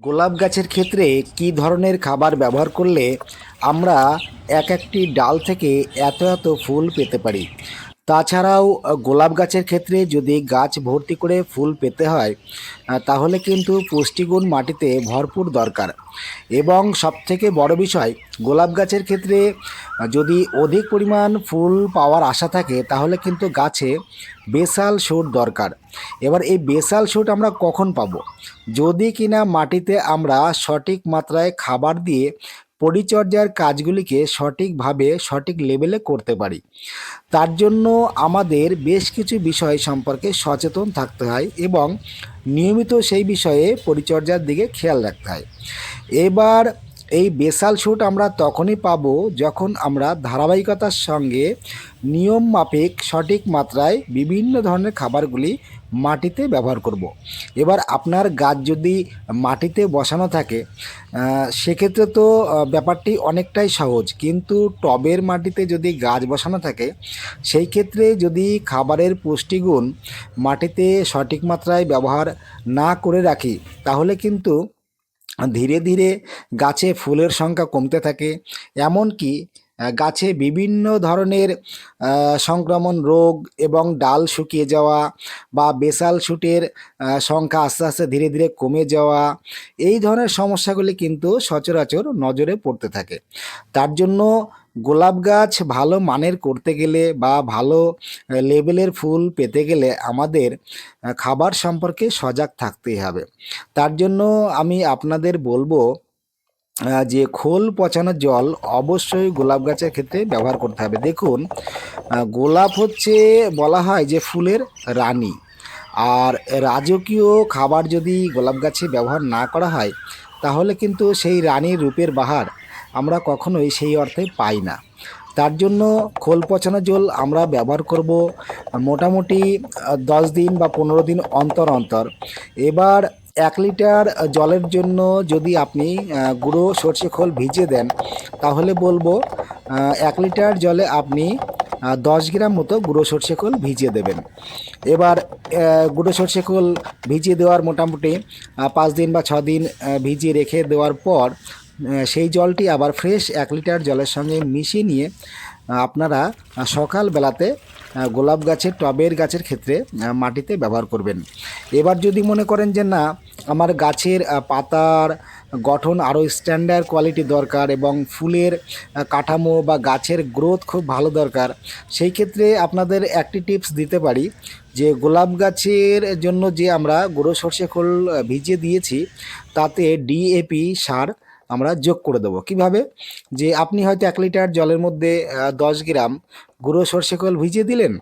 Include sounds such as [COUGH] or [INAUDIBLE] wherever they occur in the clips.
গোলাপ গাছের ক্ষেত্রে কি ধরনের খাবার ব্যবহার করলে আমরা এক একটি ডাল থেকে এত এত ফুল পেতে পারি? তাছাড়াও গোলাপ গাছের ক্ষেত্রে যদি গাছ ভর্তি করে ফুল পেতে হয় তাহলে কিন্তু পুষ্টিগুণ মাটিতে ভরপুর দরকার। এবং সবথেকে বড় বিষয়, গোলাপ গাছের ক্ষেত্রে যদি অধিক পরিমাণ ফুল পাওয়ার আশা থাকে, তাহলে কিন্তু গাছে বেসাল সুট দরকার। এবার এই বেসাল সুট আমরা কখন পাবো? যদি কিনা মাটিতে আমরা সঠিক মাত্রায় খাবার দিয়ে পরিচর্যার কাজগুলিকে সঠিকভাবে সঠিক লেভেলে করতে পারি। তার জন্য আমাদের বেশ কিছু বিষয় সম্পর্কে সচেতন থাকতে হয় এবং নিয়মিত সেই বিষয়ে পরিচর্যার দিকে খেয়াল রাখতে হয়। এবার এই বেসাল শুট আমরা তখনই পাবো যখন আমরা ধারাবাহিকতার সঙ্গে নিয়ম মাফিক সঠিক মাত্রায় বিভিন্ন ধরনের খাবারগুলি মাটিতে ব্যবহার করব। এবার আপনার গাছ যদি মাটিতে বসানো থাকে সেক্ষেত্রে তো ব্যাপারটি অনেকটাই সহজ কিন্তু টবের মাটিতে যদি গাছ বসানো থাকে, সেই ক্ষেত্রে যদি খাবারের পুষ্টিগুণ মাটিতে সঠিক মাত্রায় ব্যবহার না করে রাখি, তাহলে কিন্তু ধীরে ধীরে গাছে ফুলের সংখ্যা কমতে থাকে এমনকি গাছে বিভিন্ন ধরনের সংক্রমণ রোগ এবং ডাল শুকিয়ে যাওয়া বা বেসাল শুটের সংখ্যা আস্তে আস্তে ধীরে ধীরে কমে যাওয়া, এই ধরনের সমস্যাগুলি কিন্তু সচরাচর নজরে পড়তে থাকে। তার জন্য গোলাপ গাছ ভালো মানের করতে গেলে বা ভালো লেভেলের ফুল পেতে গেলে আমাদের খাবার সম্পর্কে সজাগ থাকতেই হবে। তার জন্য আমি আপনাদের বলব যে খোল পচানো জল অবশ্যই গোলাপ গাছের ক্ষেত্রে ব্যবহার করতে হবে। দেখুন গোলাপ হচ্ছে বলা হয় যে ফুলের রানী। আর রাজকীয় খাবার যদি গোলাপ গাছে ব্যবহার না করা হয়, তাহলে কিন্তু সেই রানীর রূপের বাহার আমরা কখনোই সেই অর্থে পাই না। তার জন্য খোল পচানো জল আমরা ব্যবহার করব মোটামুটি দশ দিন বা পনেরো দিন অন্তর অন্তর। এবার এক লিটার জলের জন্য যদি আপনি গুঁড়ো সর্ষে খোল ভিজিয়ে দেন, তাহলে বলব এক লিটার জলে আপনি দশ গ্রাম মতো গুঁড়ো সর্ষে খোল ভিজিয়ে দেবেন। এবার গুঁড়ো সর্ষে খোল ভিজিয়ে দেওয়ার মোটামুটি পাঁচ দিন বা ছ দিন ভিজিয়ে রেখে দেওয়ার পর সেই জলটি আবার ফ্রেশ এক লিটার জলের সঙ্গে মিশিয়ে নিয়ে আপনারা সকালবেলাতে গোলাপ গাছের, টবের গাছের ক্ষেত্রে মাটিতে ব্যবহার করবেন। এবার যদি মনে করেন যে না, আমার গাছের পাতার গঠন আরও স্ট্যান্ডার্ড কোয়ালিটি দরকার এবং ফুলের কাঠামো বা গাছের গ্রোথ খুব ভালো দরকার, সেই ক্ষেত্রে আপনাদের একটি টিপস দিতে পারি যে, গোলাপ গাছের জন্য যে আমরা গুঁড়ো সর্ষে খোল ভিজিয়ে দিয়েছি, তাতে ডিএপি সার আমরা যোগ করে দেবো। কীভাবে? যে আপনি হয়তো এক লিটার জলের মধ্যে দশ গ্রাম গুঁড়ো সর্ষে কল ভিজিয়ে দিলেন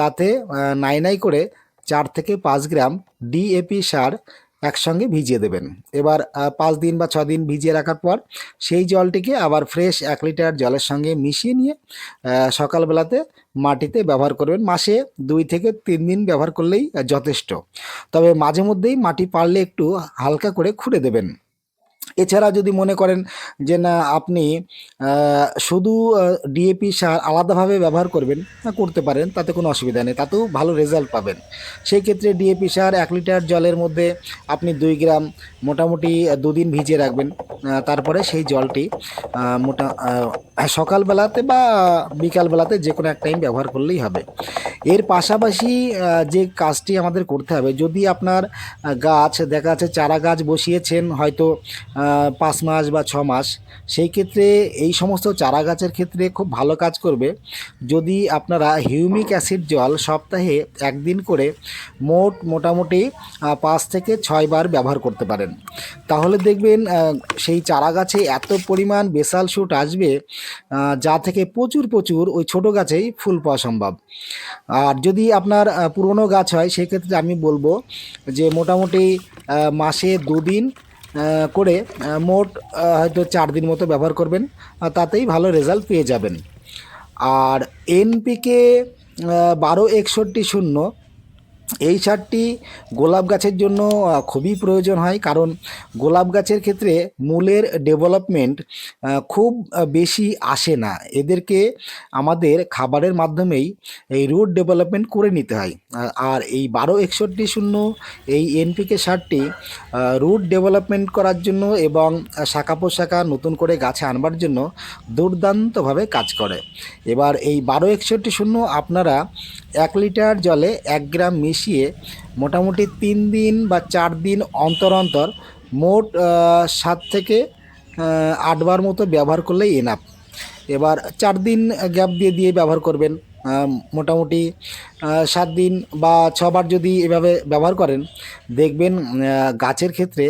তাতে নাই নাই করে চার থেকে পাঁচ গ্রাম ডিএপি সার একসঙ্গে ভিজিয়ে দেবেন। এবার পাঁচ দিন বা দিন ভিজিয়ে রাখার পর সেই জলটিকে আবার ফ্রেশ এক লিটার জলের সঙ্গে মিশিয়ে নিয়ে সকালবেলাতে মাটিতে ব্যবহার করবেন। মাসে দুই থেকে তিন দিন ব্যবহার করলেই যথেষ্ট। তবে মাঝে মধ্যেই মাটি পারলে একটু হালকা করে খুঁড়ে দেবেন। এছাড়া যদি মনে করেন যে না, আপনি শুধু ডিএপি সার আলাদাভাবে ব্যবহার করবেন করতে পারেন, তাতে কোনো অসুবিধা নেই, তাতেও ভালো রেজাল্ট পাবেন। সেই ক্ষেত্রে ডিএপি সার এক লিটার জলের মধ্যে আপনি দুই গ্রাম মোটামুটি দুদিন ভিজিয়ে রাখবেন তারপরে সেই জলটি মোটা সকালবেলাতে বা বিকালবেলাতে যে কোনো এক টাইম ব্যবহার করলেই হবে। এর পাশাপাশি যে কাজটি আমাদের করতে হবে, যদি আপনার গাছ, দেখা যাচ্ছে চারা গাছ বসিয়েছেন, হয়তো পাঁচ মাস বা ছ মাস, সেই ক্ষেত্রে এই সমস্ত চারা গাছের ক্ষেত্রে খুব ভালো কাজ করবে। যদি আপনারা হিউমিক অ্যাসিড জল সপ্তাহে একদিন করে মোট মোটামুটি পাঁচ থেকে ছয়বার ব্যবহার করতে পারেন। তাহলে দেখবেন সেই চারা গাছে এত পরিমাণ বেসাল শুট আসবে যা থেকে প্রচুর প্রচুর ওই ছোট গাছেই ফুল পাওয়া সম্ভব। আর যদি আপনার পুরনো গাছ হয়, সেক্ষেত্রে আমি বলব যে মোটামুটি মাসে দুদিন করে মোট হয়তো চার দিন মতো ব্যবহার করবেন তাতেই ভালো রেজাল্ট পেয়ে যাবেন। আর এনপিকে বারো একষট্টি শূন্য এই সারটি গোলাপ গাছের জন্য খুবই প্রয়োজন হয়। কারণ গোলাপ গাছের ক্ষেত্রে মূলের ডেভেলপমেন্ট খুব বেশি আসে না। এদেরকে আমাদের খাবারের মাধ্যমেই এই রুট ডেভেলপমেন্ট করে নিতে হয়। আর এই বারো একষট্টি শূন্য এই এনপিকে সারটি রুট ডেভেলপমেন্ট করার জন্য এবং শাখা পোশাখা নতুন করে গাছে আনবার জন্য দুর্দান্তভাবে কাজ করে। এবার এই বারো একষট্টি শূন্য আপনারা এক লিটার জলে এক গ্রাম মিশিয়ে মোটামুটি তিন দিন বা চার দিন অন্তর অন্তর মোট সাত থেকে আটবার মতো ব্যবহার করলেই এনাফ এবার চার দিন গ্যাপ দিয়ে দিয়ে ব্যবহার করবেন। মোটামুটি সাত দিন বা ছবার যদি এভাবে ব্যবহার করেন, দেখবেন গাছের ক্ষেত্রে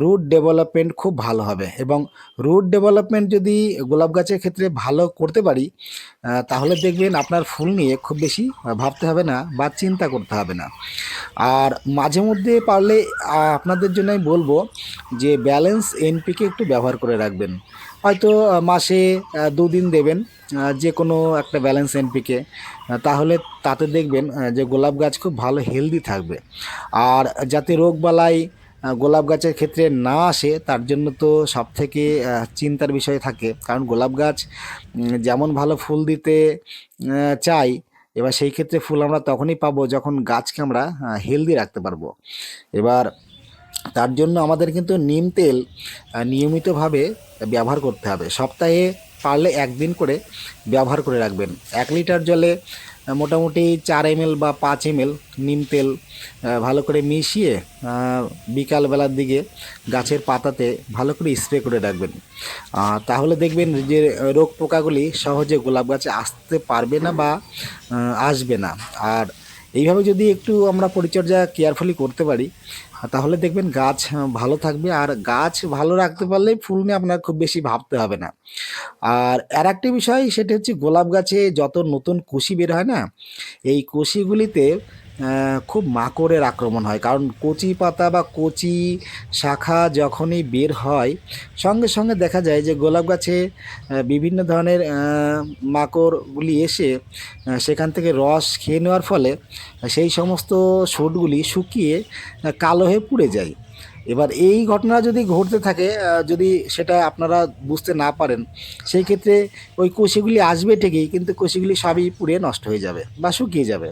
রুট ডেভেলপমেন্ট খুব ভালো হবে। এবং রুট ডেভেলপমেন্ট যদি গোলাপ গাছের ক্ষেত্রে ভালো করতে পারি তাহলে দেখবেন আপনার ফুল নিয়ে খুব বেশি ভাবতে হবে না বা চিন্তা করতে হবে না। আর মাঝে মধ্যে পারলে আপনাদের জন্য আমি বলব যে ব্যালেন্স এনপিকে একটু ব্যবহার করে রাখবেন। হয়তো মাসে দুদিন দেবেন যে কোনো একটা ব্যালেন্স এনপিকে তাহলে তাতে দেখবেন যে গোলাপ গাছ খুব ভালো হেলদি থাকবে। আর যাতে রোগবালাই গোলাপ গাছের ক্ষেত্রে না আসে, তার জন্য তো সব থেকে চিন্তার বিষয় থাকে। কারণ গোলাপ গাছ যেমন ভালো ফুল দিতে চাই, এবার সেই ক্ষেত্রে ফুল আমরা তখনই পাবো যখন গাছকে আমরা হেলদি রাখতে পারব। এবার তার জন্য আমাদের কিন্তু নিম তেল নিয়মিতভাবে ব্যবহার করতে হবে। সপ্তাহে পারলে একদিন করে ব্যবহার করে রাখবেন। এক লিটার জলে মোটামুটি চার এম বা পাঁচ এম নিম তেল ভালো করে মিশিয়ে বিকালবেলার দিকে গাছের পাতাতে ভালো করে স্প্রে করে রাখবেন। তাহলে দেখবেন যে রোগ পোকাগুলি সহজে গোলাপ গাছে আসতে পারবে না বা আসবে না। আর এইভাবে যদি একটু আমরা পরিচর্যা কেয়ারফুলি করতে পারি তাহলে দেখবেন গাছ ভালো থাকবে। আর গাছ ভালো রাখতে পারলে ফুল নিয়ে আপনার খুব বেশি ভাবতে হবে না। আর আর একটি বিষয়, সেটা হচ্ছে গোলাপ গাছে যত নতুন কুশি বের হয় না, এই কুশিগুলিতে খুব মাকড়ের আক্রমণ হয়। কারণ কচি পাতা বা কচি শাখা যখনই বের হয়, সঙ্গে সঙ্গে দেখা যায় যে গোলাপ গাছে বিভিন্ন ধরনের মাকড়গুলি এসে সেখান থেকে রস খেয়ে নেওয়ার ফলে সেই সমস্ত শুটগুলি শুকিয়ে কালো হয়ে পুড়ে যায়। এবার এই ঘটনা যদি ঘটতে থাকে যদি সেটা আপনারা বুঝতে না পারেন, সেই ক্ষেত্রে ওই কুশিগুলি আসবে ঠিকই, কিন্তু কুশিগুলি সবই পুড়ে নষ্ট হয়ে যাবে বা শুকিয়ে যাবে।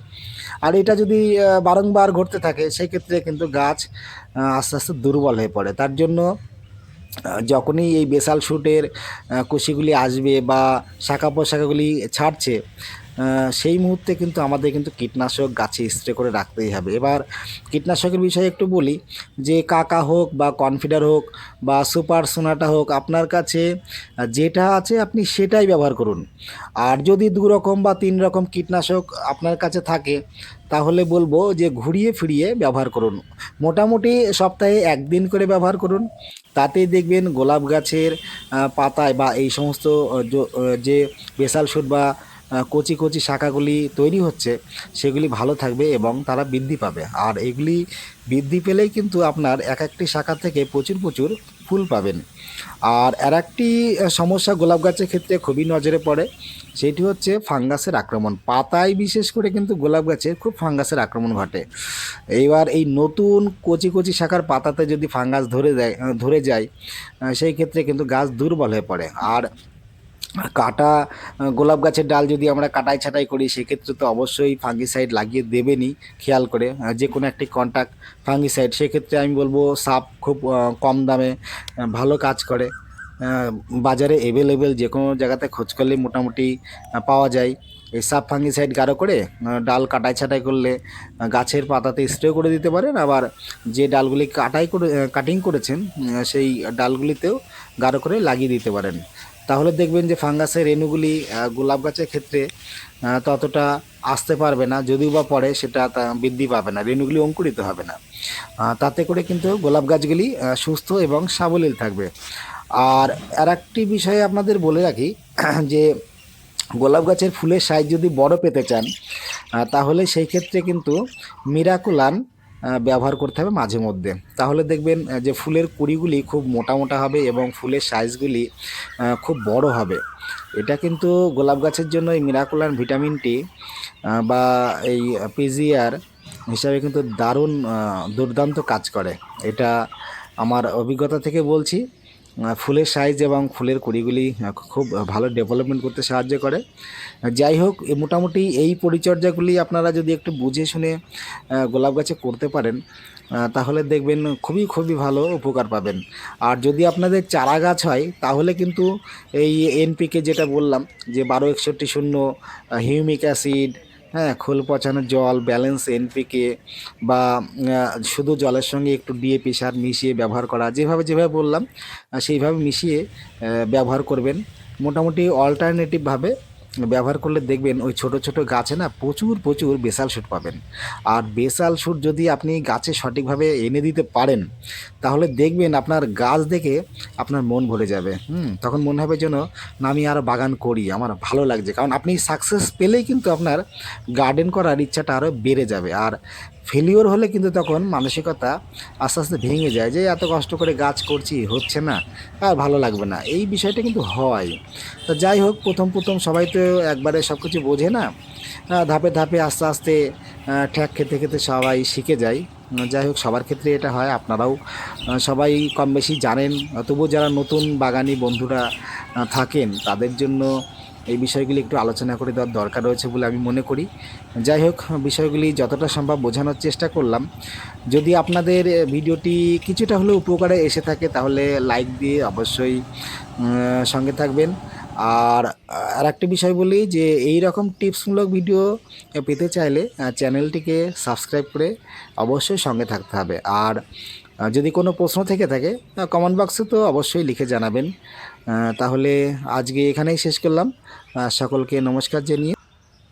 আর এটা যদি বারংবার ঘটতে থাকে, সেই ক্ষেত্রে কিন্তু গাছ আস্তে আস্তে দুর্বল হয়ে পড়ে। তার জন্য যখনই এই বেসাল শুটের কুশিগুলি আসবে বা শাখা পোশাখাগুলি ছাড়ছে সেই মুহূর্তে কিন্তু আমাদের কিন্তু কীটনাশক গাছে স্প্রে করে রাখতেই হবে। এবার কীটনাশকের বিষয়ে একটু বলি যে কাকা হোক বা কনফিডার হোক বা সুপার সোনাটা হোক, আপনার কাছে যেটা আছে আপনি সেটাই ব্যবহার করুন। আর যদি দু রকম বা তিন রকম কীটনাশক আপনার কাছে থাকে, তাহলে বলব যে ঘুরিয়ে ফিরিয়ে ব্যবহার করুন। মোটামুটি সপ্তাহে একদিন করে ব্যবহার করুন। তাতেই দেখবেন গোলাপ গাছের পাতায় বা এই সমস্ত যে বেসাল শুট বা কচি কচি শাখাগুলি তৈরি হচ্ছে সেগুলি ভালো থাকবে এবং তারা বৃদ্ধি পাবে। আর এগুলি বৃদ্ধি পেলেই কিন্তু আপনার এক একটি শাখা থেকে প্রচুর প্রচুর ফুল পাবেন। আর আর একটি সমস্যা গোলাপ গাছের ক্ষেত্রে খুবই নজরে পড়ে সেটি হচ্ছে ফাঙ্গাসের আক্রমণ। পাতায় বিশেষ করে কিন্তু গোলাপ গাছের খুব ফাঙ্গাসের আক্রমণ ঘটে। এইবার এই নতুন কচি কচি শাখার পাতাতে যদি ফাঙ্গাস ধরে আহ, ধরে যায় সেই ক্ষেত্রে কিন্তু গাছ দুর্বল হয়ে পড়ে। আর কাটা গোলাপ গাছের ডাল যদি আমরা কাটাই ছাটাই করি, সেক্ষেত্রে তো অবশ্যই ফাঙ্গিসাইড লাগিয়ে দেবেনই, খেয়াল করে। যে কোনো একটি কন্ট্যাক্ট ফাঙ্গিসাইড সেক্ষেত্রে আমি বলব সাপ খুব কম দামে ভালো কাজ করে। বাজারে অ্যাভেলেবেল যে কোনো জায়গাতে খোঁজ করলে মোটামুটি পাওয়া যায়। এই সাপ ফাঙ্গিসাইড গাঢ় করে ডাল কাটাই ছাটাই করলে গাছের পাতাতে স্প্রে করে দিতে পারেন। আবার যে ডালগুলি কাটাই করে কাটিং করেছেন সেই ডালগুলিতেও গাঢ় করে লাগিয়ে দিতে পারেন। তাহলে দেখবেন যে ফাঙ্গাসের রেণুগুলি গোলাপ গাছের ক্ষেত্রে ততটা আসতে পারবে না। যদিও বা পড়ে, সেটা বৃদ্ধি পাবে না, রেণুগুলি অঙ্কুরিত হবে না। তাতে করে কিন্তু গোলাপ গাছগুলি সুস্থ এবং সাবলীল থাকবে। আর আর একটি বিষয়ে আপনাদের বলে রাখি, [CLEARS THROAT] যে গোলাপ গাছের ফুলের সাইজ যদি বড় পেতে চান তাহলে সেই ক্ষেত্রে কিন্তু মিরাকুলান ব্যবহার করতে হবে মাঝে মধ্যে। তাহলে দেখবেন যে ফুলের কুড়িগুলি খুব মোটা মোটা হবে এবং ফুলের সাইজগুলি খুব বড় হবে। এটা কিন্তু গোলাপ গাছের জন্য এই মিরাকুলার ভিটামিন টি বা এই পিজিআর হিসাবে কিন্তু দারুণ দুর্দান্ত কাজ করে। এটা আমার অভিজ্ঞতা থেকে বলছি। ফুলের সাইজ এবং ফুলের কুড়িগুলি খুব ভালো ডেভেলপমেন্ট করতে সাহায্য করে। যাই হোক মোটামুটি এই পরিচর্যাগুলি আপনারা যদি একটু বুঝে শুনে গোলাপ গাছে করতে পারেন তাহলে দেখবেন খুবই খুবই ভালো উপকার পাবেন। আর যদি আপনাদের চারা গাছ হয়, তাহলে কিন্তু এই এনপিকে যেটা বললাম, যে বারো একষট্টি শূন্য হিউমিক অ্যাসিড হ্যাঁ খোল পচানো জল ব্যালেন্স এনপিকে বা শুধু জলের সঙ্গে একটু ডিএপি সার মিশিয়ে ব্যবহার করা, যেভাবে যেভাবে বললাম সেইভাবে মিশিয়ে ব্যবহার করবেন। মোটামুটি অল্টারনেটিভভাবে ব্যবহার করলে দেখবেন ওই ছোট ছোট গাছে না প্রচুর প্রচুর বেসাল শুট পাবেন। আর বেসাল শুট যদি আপনি গাছে সঠিকভাবে এনে দিতে পারেন, তাহলে দেখবেন আপনার গাছ দেখে আপনার মন ভরে যাবে। হুম, তখন মনে হবে যেন না, আমি আরও বাগান করি, আমার ভালো লাগছে। কারণ আপনি সাকসেস পেলেই কিন্তু আপনার গার্ডেন করার ইচ্ছাটা আরও বেড়ে যাবে। আর ফেলিওর হলে কিন্তু তখন মানসিকতা আস্তে আস্তে ভেঙে যায় যে এত কষ্ট করে গাছ করছি, হচ্ছে না, আর ভালো লাগবে না। এই বিষয়টা কিন্তু হয়। তো যাই হোক, প্রথম প্রথম সবাই তো একবারে সব কিছু বোঝে না। ধাপে ধাপে আস্তে আস্তে ঠ্যাক খেতে খেতে সবাই শিখে যায়। যাই হোক, সবার ক্ষেত্রে এটা হয়, আপনারাও সবাই কম বেশি জানেন। তবুও যারা নতুন বাগানি বন্ধুরা থাকেন, তাদের জন্য এই বিষয়গুলি একটু আলোচনা করে দেওয়ার দরকার রয়েছে বলে আমি মনে করি। যাই হোক, বিষয়গুলি যতটা সম্ভব বোঝানোর চেষ্টা করলাম। যদি আপনাদের ভিডিওটি কিছুটা হলেও উপকারে এসে থাকে, তাহলে লাইক দিয়ে অবশ্যই সঙ্গে থাকবেন। আর আর একটা বিষয় বলি যে, এই রকম টিপসমূলক ভিডিও পেতে চাইলে চ্যানেলটিকে সাবস্ক্রাইব করে অবশ্যই সঙ্গে থাকতে হবে। আর যদি কোনো প্রশ্ন থেকে থাকে কমেন্ট বক্সে তো অবশ্যই লিখে জানাবেন। তাহলে আজকে এখানেই শেষ করলাম। সকলকে নমস্কার জানিয়ে